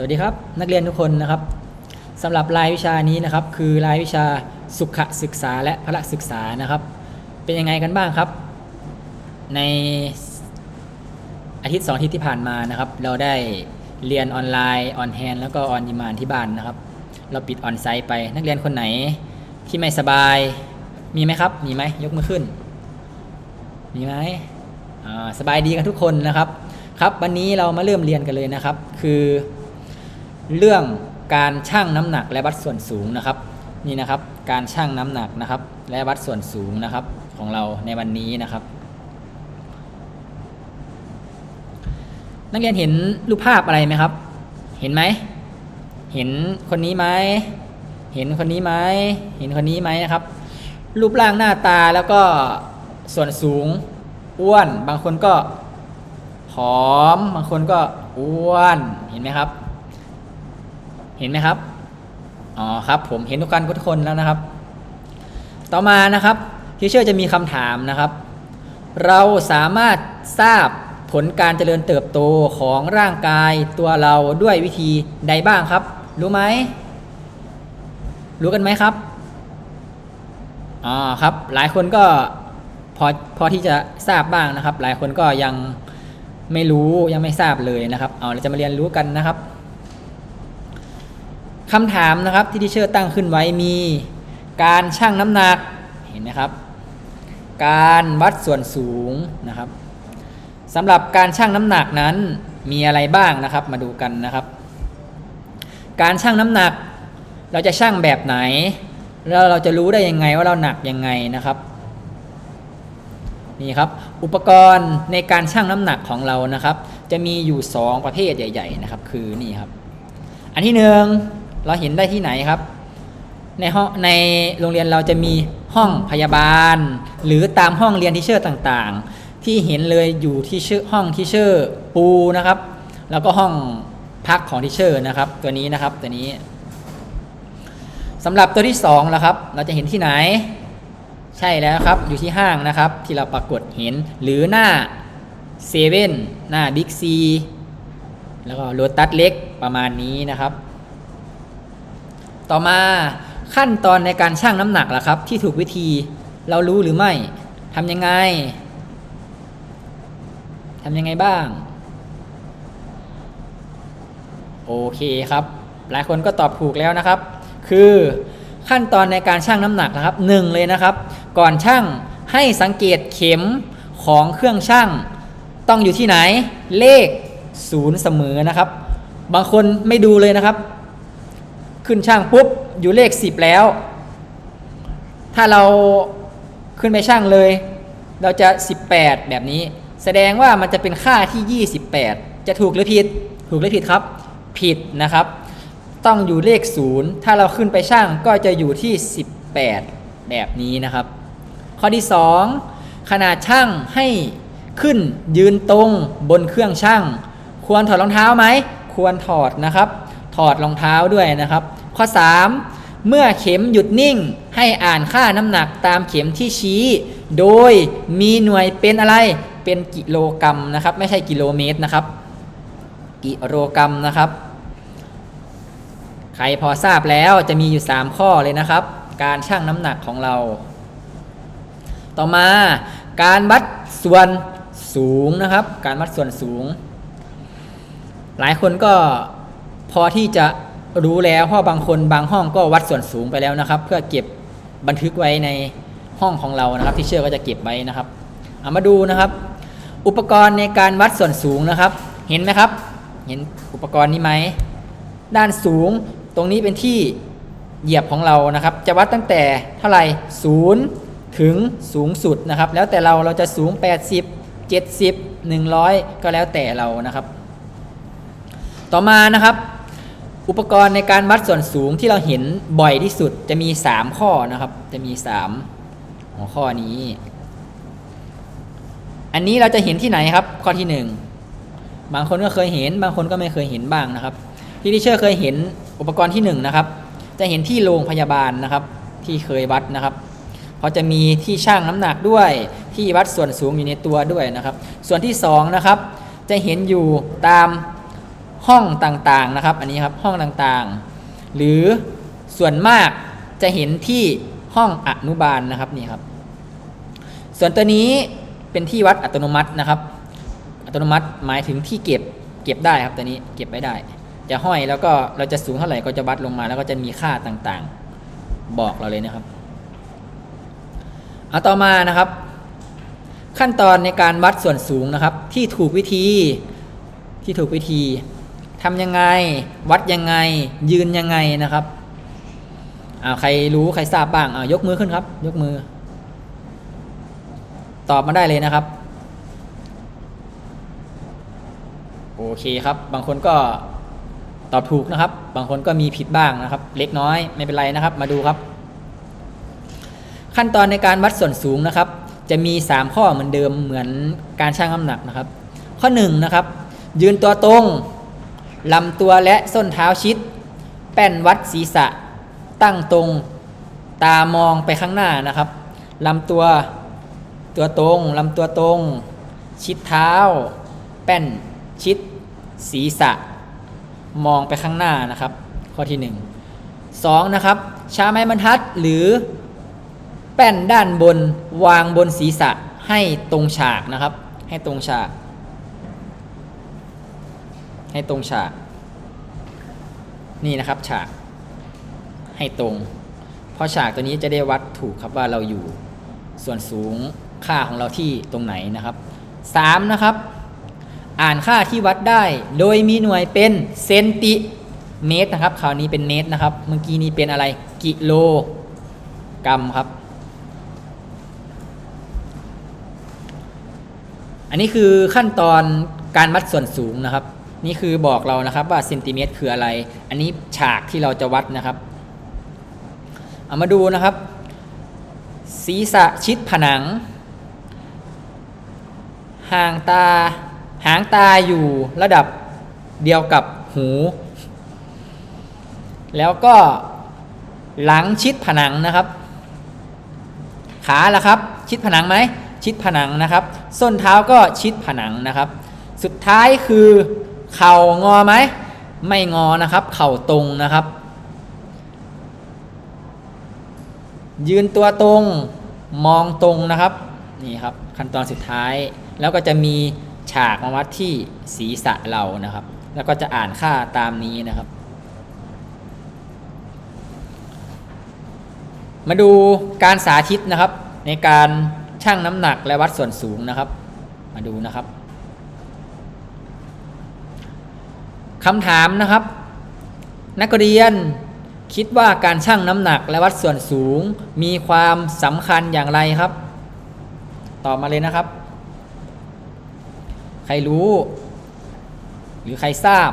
สวัสดีครับ นักเรียนทุกคนนะครับสำหรับรายวิชานี้นะครับ คือรายวิชาสุขศึกษาและพละศึกษานะครับ เป็นยังไงกันบ้างครับ ในอาทิตย์สองอาทิตย์ที่ผ่านมานะครับ เราได้เรียนออนไลน์ออนแฮนแล้วก็ออนดีมานที่บ้านนะครับ เราปิดออนไซต์ไปนักเรียนคนไหนที่ไม่สบายมีไหมครับ มีไหมยกมือขึ้น มีไหมสบายดีกันทุกคนนะครับครับวันนี้เรามาเริ่มเรียนกันเลยนะครับ คือ เรื่องการชั่งน้ำหนักและวัดส่วนสูงนะครับ นี่นะครับ การชั่งน้ำหนักนะครับ และวัดส่วนสูงนะครับของเราในวันนี้นะครับ นักเรียนเห็นรูปภาพอะไรไหมครับ เห็นไหม เห็นคนนี้ไหมเห็นคนนี้ไหมเห็นคนนี้ไหมนะครับ รูปร่างหน้าตาแล้วก็ส่วนสูงอ้วน บางคนก็ผอม บางคนก็อ้วน เห็นไหมครับ เห็นไหมครับ อ๋อครับผมเห็นทุกคนทุกคนแล้วนะครับ ต่อมานะครับทีเชอร์จะมีคำถามนะครับ เราสามารถทราบผลการเจริญเติบโตของร่างกายตัวเราด้วยวิธีใดบ้างครับ รู้ไหม รู้กันไหมครับ อ๋อครับ หลายคนก็พอพอที่จะทราบบ้างนะครับ หลายคนก็ยังไม่รู้ยังไม่ทราบเลยนะครับ เอาเราจะมาเรียนรู้กันนะครับ คำถามนะครับที่ที่เชอร์ตั้งขึ้นไว้มีการชั่งน้ำหนักเห็นไหมครับ การวัดส่วนสูงนะครับสำหรับการชั่งน้ำหนักนั้นมีอะไรบ้างนะครับมาดูกันนะครับ การชั่งน้ำหนัก เราจะชั่งแบบไหน แล้วเราจะรู้ได้ยังไงว่าเราหนักยังไงนะครับนี่ครับอุปกรณ์ในการชั่งน้ำหนักของเรานะครับ จะมีอยู่ 2 ประเภทใหญ่ ๆ นะครับ คือนี่ครับ อันที่หนึ่ง เราเห็นได้ที่ไหนครับ ในห้องในโรงเรียนเราจะมีห้องพยาบาล หรือตามห้องเรียนที่เชื่อต่างๆ ที่เห็นเลยอยู่ที่ชื่อห้องที่เชื่อปูนะครับ แล้วก็ห้องพักของที่เชื่อนะครับ ตัวนี้นะครับตัวนี้สำหรับตัวที่2แล้วครับ เราจะเห็นที่ไหน ใช่แล้วครับ อยู่ที่ห้างนะครับ ที่เราปรากฏเห็นหรือหน้าเซเว่นหน้าบิ๊กซีแล้วก็โรตัสเล็กประมาณนี้นะครับ ต่อมาขั้นตอนในการชั่งน้ำหนักล่ะครับ ที่ถูกวิธีเรารู้หรือไม่ทำยังไงทำยังไงบ้าง โอเคครับ หลายคนก็ตอบถูกแล้วนะครับ คือขั้นตอนในการชั่งน้ำหนักนะครับหนึ่งเลยนะครับ ก่อนชั่งให้สังเกตเข็มของเครื่องชั่ง ต้องอยู่ที่ไหน เลขศูนย์เสมอนะครับ บางคนไม่ดูเลยนะครับ ขึ้นช่างปุ๊บอยู่เลข 10 แล้ว ถ้าเราขึ้นไปช่างเลย เราจะ 18 แบบนี้ แสดงว่ามันจะเป็นค่าที่ 28 จะถูกหรือผิด ถูกหรือผิดครับ ผิดนะครับ ต้องอยู่เลข 0 ถ้าเราขึ้นไปช่างก็จะอยู่ที่ 18 แบบนี้นะครับ ข้อที่ 2 ขนาดช่างให้ขึ้นยืนตรงบนเครื่องช่าง ควรถอดรองเท้าไหม ควรถอดนะครับ ถอดรองเท้าด้วยนะครับ ข้อ 3 เมื่อเข็มหยุดนิ่งให้อ่านค่าน้ำหนักตามเข็มที่ชี้ โดยมีหน่วยเป็นอะไรเป็นกิโลกรัมนะครับ ไม่ใช่กิโลเมตรนะครับ กิโลกรัมนะครับ ใครพอทราบแล้วจะมีอยู่ 3 ข้อเลยนะครับ การชั่งน้ำหนักของเรา ต่อมาการวัดส่วนสูงนะครับ การวัดส่วนสูง หลายคนก็พอที่จะ รู้แล้วเพราะบางคนบางห้องก็วัดส่วนสูงไปแล้วนะครับ เพื่อเก็บบันทึกไว้ในห้องของเรานะครับ ที่เชื่อก็จะเก็บไว้นะครับเอามาดูนะครับ อุปกรณ์ในการวัดส่วนสูงนะครับ เห็นไหมครับ เห็นอุปกรณ์นี้ไหมด้านสูงตรงนี้เป็นที่เหยียบของเรานะครับ จะวัดตั้งแต่เท่าไหร่ศูนย์ถึงสูงสุดนะครับ แล้วแต่เราเราจะสูง 80 70 100 ก็แล้วแต่เรานะครับ ต่อมานะครับ อุปกรณ์ในการวัดส่วนสูงที่เราเห็นบ่อยที่สุดจะมี 3 ข้อนะครับ จะมี 3 หัวข้อนี้ อันนี้เราจะเห็นที่ไหนครับ ข้อที่ 1 บางคนก็เคยเห็น บางคนก็ไม่เคยเห็นบ้างนะครับ ที่ดิเชอร์เคยเห็นอุปกรณ์ที่1นะครับ จะเห็นที่โรงพยาบาลนะครับ ที่เคยวัดนะครับเพราะจะมีที่ชั่งน้ำหนักด้วยที่วัดส่วนสูงอยู่ในตัวด้วยนะครับ ส่วนที่2นะครับจะเห็นอยู่ตาม ห้องต่างๆนะครับ อันนี้ครับห้องต่างๆ หรือส่วนมากจะเห็นที่ห้องอนุบาลนะครับนี่ครับ ส่วนตัวนี้เป็นที่วัดอัตโนมัตินะครับ อัตโนมัติหมายถึงที่เก็บเก็บได้ครับตัวนี้เก็บไว้ได้ จะห้อยแล้วก็เราจะสูงเท่าไหร่ก็จะวัดลงมา แล้วก็จะมีค่าต่างๆ บอกเราเลยนะครับเอาต่อมานะครับ ขั้นตอนในการวัดส่วนสูงนะครับ ที่ถูกวิธีที่ถูกวิธี ทำยังไง วัดยังไง ยืนยังไงนะครับอ่าใครรู้ใครทราบบ้างอ่ายกมือขึ้นครับ ยกมือ ตอบมาได้เลยนะครับ โอเคครับ บางคนก็ตอบถูกนะครับ บางคนก็มีผิดบ้างนะครับ เล็กน้อยไม่เป็นไรนะครับ มาดูครับ ขั้นตอนในการวัดส่วนสูงนะครับ จะมี 3 ข้อเหมือนเดิมเหมือนการชั่งน้ำหนักนะครับ ข้อ1นะครับ ยืนตัวตรง ลำตัวและส้นเท้าชิด แป้นวัดศีรษะ ตั้งตรงตามองไปข้างหน้านะครับลำตัวตัวตรงลำตัวตรง ชิดเท้า แป้นชิด ศีรษะ มองไปข้างหน้านะครับ ข้อที่ 1 2นะครับชาไม้บรรทัดหรือแป้นด้านบนวางบนศีรษะให้ตรงฉากนะครับ ให้ตรงฉาก ให้ตรงฉาก นี่นะครับฉาก ให้ตรง เพราะฉากตัวนี้จะได้วัดถูกครับว่าเราอยู่ ส่วนสูงค่าของเราที่ตรงไหนนะครับ 3 นะครับ อ่านค่าที่วัดได้ โดยมีหน่วยเป็นเซนติเมตรนะครับ คราวนี้เป็นเมตรนะครับ เมื่อกี้นี้เป็นอะไร กิโลกรัมครับ อันนี้คือขั้นตอนการวัดส่วนสูงนะครับ นี่คือบอกเรานะครับว่าเซนติเมตรคืออะไร อันนี้ฉากที่เราจะวัดนะครับ เอามาดูนะครับ ศีรษะชิดผนัง ห่างตา หางตาอยู่ระดับเดียวกับหู แล้วก็หลังชิดผนังนะครับ ขาล่ะครับ ชิดผนังไหม ชิดผนังนะครับ ส้นเท้าก็ชิดผนังนะครับ สุดท้ายคือ เข่างอไหม ไม่งอนะครับ เข่าตรงนะครับ ยืนตัวตรง มองตรงนะครับ นี่ครับ ขั้นตอนสุดท้าย แล้วก็จะมีฉากมาวัดที่ศีรษะเรานะครับ แล้วก็จะอ่านค่าตามนี้นะครับ มาดูการสาธิตนะครับ ในการชั่งน้ำหนักและวัดส่วนสูงนะครับ มาดูนะครับ คำถามนะครับ นักเรียนคิดว่าการชั่งน้ำหนักและวัดส่วนสูงมีความสำคัญอย่างไรครับ ตอบมาเลยนะครับ ใครรู้ หรือใครทราบ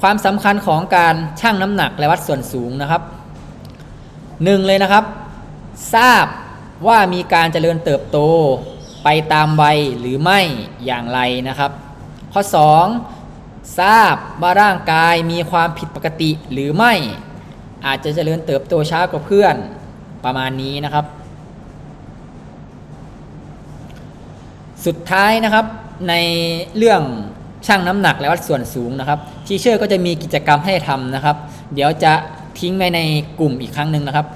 ความสำคัญของการชั่งน้ำหนักและวัดส่วนสูงนะครับหนึ่งเลยนะครับ ทราบว่ามีการเจริญเติบโต ไปตามวัยหรือไม่อย่างไรนะครับ ข้อ 2 ทราบว่าร่างกายมีความผิดปกติหรือไม่ อาจจะเจริญเติบโตช้ากว่าเพื่อนประมาณนี้นะครับ สุดท้ายนะครับในเรื่องชั่งน้ำหนักและวัดส่วนสูงนะครับทีเชอร์ก็จะมีกิจกรรมให้ทำนะครับ เดี๋ยวจะทิ้งไว้ในกลุ่มอีกครั้งหนึ่งนะครับ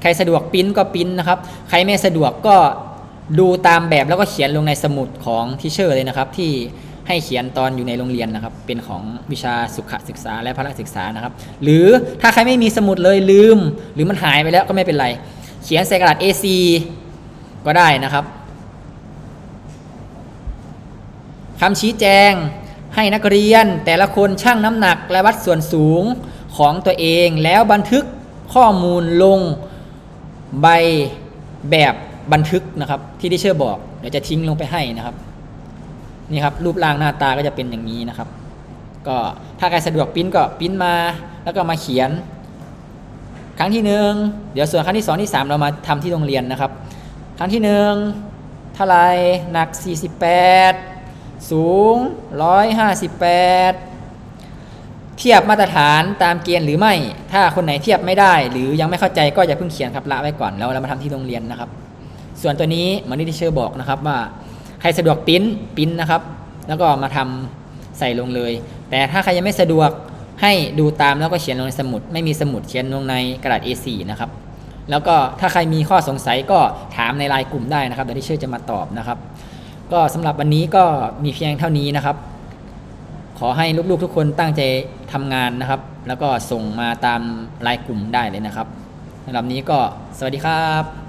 ใครสะดวกปิ้นก็ปิ้นนะครับ ใครไม่สะดวกก็ ดูตามแบบแล้วก็เขียนลงในสมุดของทีเชอร์เลยนะครับ ที่ให้เขียนตอนอยู่ในโรงเรียนนะครับ เป็นของวิชาสุขศึกษาและพละศึกษานะครับ หรือถ้าใครไม่มีสมุดเลยลืม หรือมันหายไปแล้วก็ไม่เป็นไร เขียนใส่กระดาษ A4 ก็ได้นะครับคำชี้แจงให้นักเรียนแต่ละคนชั่งน้ำหนักและวัดส่วนสูงของตัวเองแล้วบันทึกข้อมูลลงใบแบบ บันทึกนะครับที่ดิเชอร์บอกเดี๋ยวจะทิ้งลงไปให้นะครับนี่ครับรูปร่างหน้าตาก็จะเป็นอย่างนี้นะครับ ก็ถ้าใครสะดวกปริ้นก็ปริ้นมา แล้วก็มาเขียน ครั้งที่หนึ่งเดี๋ยวส่วนครั้งที่สองที่สามเรามาทำที่โรงเรียนนะครับ ครั้งที่หนึ่งเท่าไหรหนัก 48 สูง 158 เทียบมาตรฐานตามเกณฑ์หรือไม่ ถ้าคนไหนเทียบไม่ได้ หรือยังไม่เข้าใจก็อย่าเพิ่งเขียนครับละไว้ก่อนแล้วเรามาทำที่โรงเรียนนะครับ ส่วนตัวนี้เหมือนที่ที่เชอร์บอกนะครับว่าใครสะดวกปิ้นปิ้นนะครับ แล้วก็มาทำใส่ลงเลย แต่ถ้าใครยังไม่สะดวกให้ดูตามแล้วก็เขียนลงในสมุด ไม่มีสมุดเขียนลงในกระดาษ A4 นะครับแล้วก็ถ้าใครมีข้อสงสัยก็ถามในไลน์กลุ่มได้นะครับเดี๋ยวที่เชื่อจะมาตอบนะครับ ก็สำหรับวันนี้ก็มีเพียงเท่านี้นะครับ ขอให้ลูกๆทุกคนตั้งใจทำงานนะครับ แล้วก็ส่งมาตามไลน์กลุ่มได้เลยนะครับสำหรับนี้ก็สวัสดีครับ